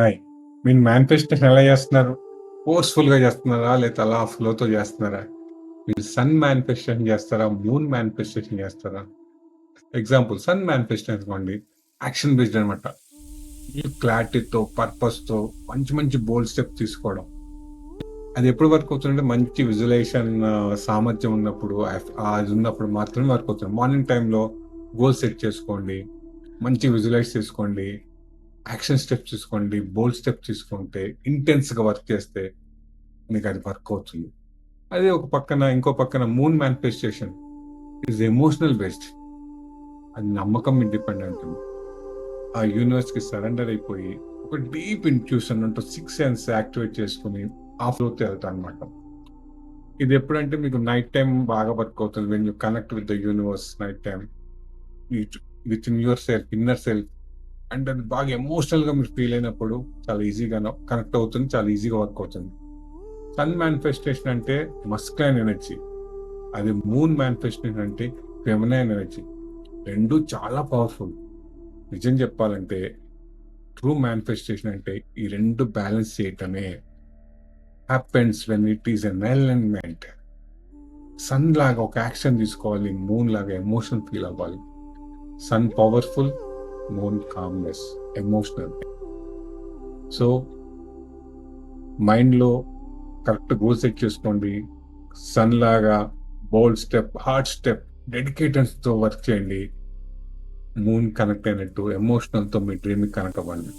Hi. మీరు manifestation ఎలా చేస్తున్నారు? ఫోర్స్‌ఫుల్‌గా చేస్తున్నారా? లేకపోతే అలా ఫ్లోతో చేస్తున్నారా? మీరు సన్ మేనిఫెస్టేషన్ చేస్తారా? మూన్ మేనిఫెస్టేషన్ చేస్తారా? ఎగ్జాంపుల్ సన్ మేనిఫెస్టేషన్ అనుకోండి. యాక్షన్ బేస్డ్ అనమాట. క్లారిటీతో, పర్పస్‌తో మంచి మంచి బోల్డ్ స్టెప్ తీసుకోవడం. అది ఎప్పుడు వర్క్ అవుతుందంటే మంచి విజువలైజేషన్ సామర్థ్యం ఉన్నప్పుడు అది ఉన్నప్పుడు మాత్రమే వర్క్ అవుతుంది. మార్నింగ్ టైంలో గోల్ సెట్ చేసుకోండి. మంచి విజువలైజ్ చేసుకోండి. యాక్షన్ స్టెప్స్ తీసుకోండి. బోల్డ్ స్టెప్ తీసుకుంటే ఇంటెన్స్‌గా వర్క్ చేస్తే మీకు అది వర్క్ అవుతుంది. అదే ఒక పక్కన ఇంకో పక్కన moon manifestation is emotional based. అది నమ్మకం ఇండిపెండెంట్ ఆ యూనివర్స్‌కి సరెండర్ అయిపోయి ఒక డీప్ ఇంట్యూషన్ అంటూ సిక్స్ సెన్స్ యాక్టివేట్ చేసుకుని ఆ ఫ్లోతో వెళ్తానమాట. ఇది ఎప్పుడంటే మీకు నైట్ టైం బాగా వర్క్ అవుతుంది. When you connect with the universe night time within yourself, inner self and అది బాగా ఎమోషనల్‌గా మీరు ఫీల్ అయినప్పుడు చాలా ఈజీగా కనెక్ట్ అవుతుంది. చాలా ఈజీగా వర్క్ అవుతుంది. సన్ మేనిఫెస్టేషన్ అంటే మస్క్లైన్ ఎనర్జీ. అది మూన్ మేనిఫెస్టేషన్ అంటే ఫెమినైన్ ఎనర్జీ. రెండు చాలా పవర్‌ఫుల్. నిజం చెప్పాలంటే ట్రూ మేనిఫెస్టేషన్ అంటే ఈ రెండు బ్యాలెన్స్ చేయటమే. Happens when it is an alignment. Sun లాగా ఒక యాక్షన్ తీసుకోవాలి. మూన్ లాగా ఎమోషన్ ఫీల్ అవ్వాలి. Sun powerful, moon calmness, emotional. So మైండ్‌లో కరెక్ట్ గోల్ సెట్ చేసుకోండి. సన్ లాగా బోల్డ్ స్టెప్, హార్డ్ స్టెప్, డెడికేటెడ్స్‌తో వర్క్ చేయండి. మూన్ కనెక్ట్ అయినట్టు ఎమోషనల్‌తో మీ డ్రీమ్ కనెక్ట్ అవ్వండి.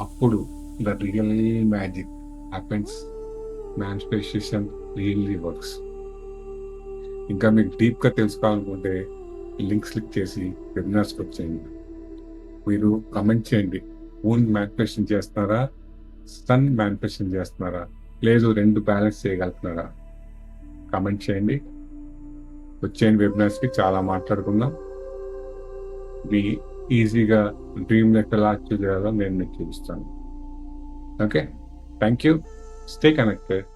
అప్పుడు the real magic happens. Manifestation really works. ఇంకా మీకు డీప్‌గా తెలుసుకోవాలనుకుంటే లింక్స్ క్లిక్ చేసి వెబినార్స్‌కి వచ్చేయండి. మీరు కమెంట్ చేయండి. మూన్ మేనిఫెస్టేషన్ చేస్తున్నారా? సన్ మేనిఫెస్టేషన్ చేస్తున్నారా? లేదు రెండు బ్యాలెన్స్ చేయగలుగుతున్నారా? కమెంట్ చేయండి. వచ్చేయండి వెబినార్స్‌కి చాలా మాట్లాడుకుందాం. మీ ఈజీగా డ్రీమ్ ఎలా అచీవ్ చేయాలో నేను మీకు చూపిస్తాను. Okay. Thank you. Stay connected.